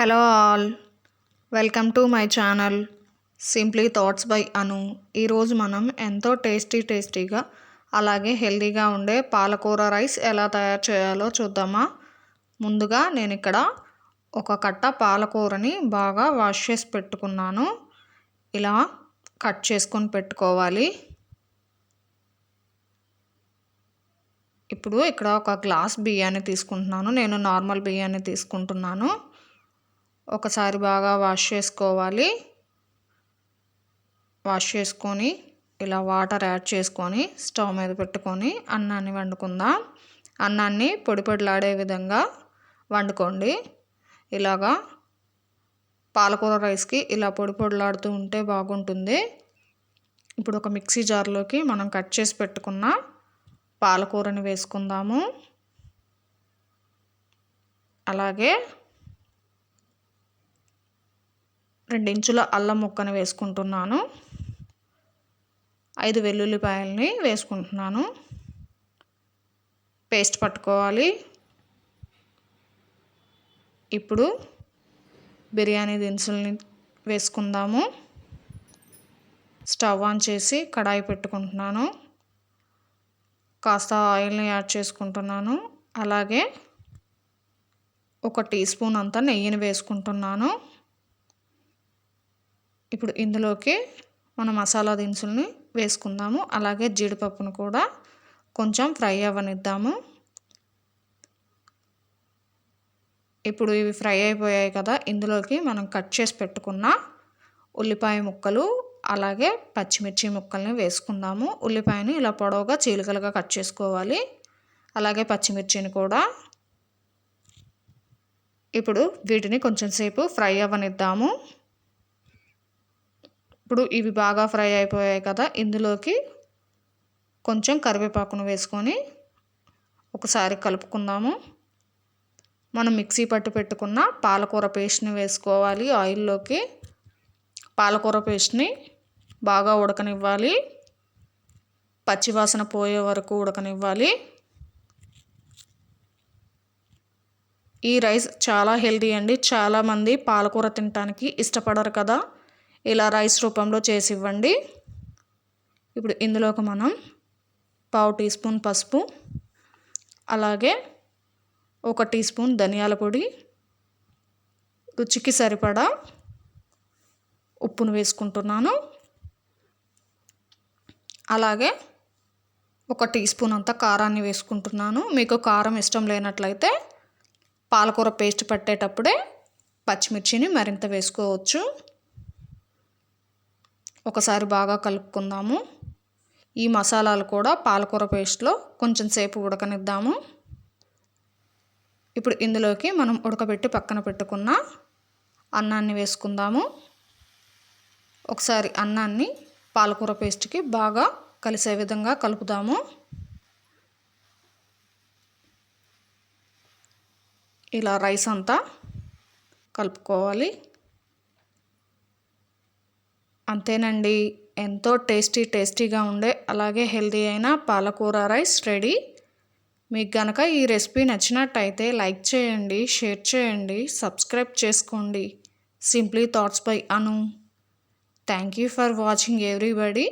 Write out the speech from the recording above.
Hello all. Welcome to my channel simply thoughts by Anu. ఈరోజు మనం ఎంతో tasty టేస్టీగా అలాగే హెల్తీగా ఉండే పాలకూర రైస్ ఎలా తయారు చేయాలో చూద్దామా? ముందుగా నేను ఇక్కడ ఒక కట్ట పాలకూరని బాగా వాష్ చేసి పెట్టుకున్నాను. ఇలా కట్ చేసుకొని పెట్టుకోవాలి. ఇప్పుడు ఇక్కడ ఒక గ్లాస్ బియ్యాన్ని తీసుకుంటున్నాను. నేను నార్మల్ బియ్యాన్ని తీసుకుంటున్నాను. ఒకసారి బాగా వాష్ చేసుకోవాలి. వాష్ చేసుకొని ఇలా వాటర్ యాడ్ చేసుకొని స్టవ్ మీద పెట్టుకొని అన్నాన్ని వండుకుందాం. అన్నాన్ని పొడి పొడిలాడే విధంగా వండుకోండి. ఇలాగా పాలకూర రైస్కి ఇలా పొడి పొడిలాడుతూ ఉంటే బాగుంటుంది. ఇప్పుడు ఒక మిక్సీ జార్లోకి మనం కట్ చేసి పెట్టుకున్న పాలకూరని వేసుకుందాము. అలాగే రెండించుల అల్లం ముక్కను వేసుకుంటున్నాను. ఐదు వెల్లుల్లిపాయలని వేసుకుంటున్నాను. పేస్ట్ పట్టుకోవాలి. ఇప్పుడు బిర్యానీ దినుసుల్ని వేసుకుందాము. స్టవ్ ఆన్ చేసి కడాయి పెట్టుకుంటున్నాను. కాస్త ఆయిల్ని యాడ్ చేసుకుంటున్నాను. అలాగే ఒక టీ స్పూన్ అంతా నెయ్యిని వేసుకుంటున్నాను. ఇప్పుడు ఇందులోకి మన మసాలా దినుసుల్ని వేసుకుందాము. అలాగే జీడిపప్పును కూడా కొంచెం ఫ్రై అవ్వనిద్దాము. ఇప్పుడు ఇవి ఫ్రై అయిపోయాయి కదా ఇందులోకి మనం కట్ చేసి పెట్టుకున్న ఉల్లిపాయ ముక్కలు అలాగే పచ్చిమిర్చి ముక్కల్ని వేసుకుందాము. ఉల్లిపాయని ఇలా పొడవుగా చీలికలుగా కట్ చేసుకోవాలి. అలాగే పచ్చిమిర్చిని కూడా ఇప్పుడు వీటిని కొంచెం సేపు ఫ్రై అవ్వనిద్దాము. ఇప్పుడు ఇవి బాగా ఫ్రై అయిపోయాయి కదా ఇందులోకి కొంచెం కరివేపాకును వేసుకొని ఒకసారి కలుపుకుందాము. మనం మిక్సీ పట్టు పెట్టుకున్న పాలకూర పేస్ట్ని వేసుకోవాలి ఆయిల్లోకి. పాలకూర పేస్ట్ని బాగా ఉడకనివ్వాలి. పచ్చివాసన పోయే వరకు ఉడకనివ్వాలి. ఈ రైస్ చాలా హెల్దీ అండి. చాలామంది పాలకూర తినడానికి ఇష్టపడరు కదా. ఇలా రైస్ రూపంలో చేసి ఇవ్వండి ఇప్పుడు ఇందులోకి మనం పావు టీ స్పూన్ పసుపు అలాగే ఒక టీ స్పూన్ ధనియాల పొడి రుచికి సరిపడా ఉప్పును వేసుకుంటున్నాను. అలాగే ఒక టీ స్పూన్ అంత కారాన్ని వేసుకుంటున్నాను. మీకు కారం ఇష్టం లేనట్లయితే పాలకూర పేస్ట్ పట్టేటప్పుడే పచ్చిమిర్చిని మరింత వేసుకోవచ్చు. ఒకసారి బాగా కలుపుకుందాము. ఈ మసాలాలు కూడా పాలకూర పేస్ట్లో కొంచెం సేపు ఉడకనిద్దాము. ఇప్పుడు ఇందులోకి మనం ఉడకబెట్టి పక్కన పెట్టుకున్న అన్నాన్ని వేసుకుందాము. ఒకసారి అన్నాన్ని పాలకూర పేస్ట్కి బాగా కలిసే విధంగా కలుపుదాము. ఇలా రైస్ అంతా కలుపుకోవాలి. అంతేనండి. ఎంతో టేస్టీ టేస్టీగా ఉండే అలాగే హెల్దీ అయిన పాలకూర రైస్ రెడీ. మీకు కనుక ఈ రెసిపీ నచ్చినట్టయితే లైక్ చేయండి షేర్ చేయండి సబ్స్క్రైబ్ చేసుకోండి. Simply thoughts by Anu. Thank you for watching everybody.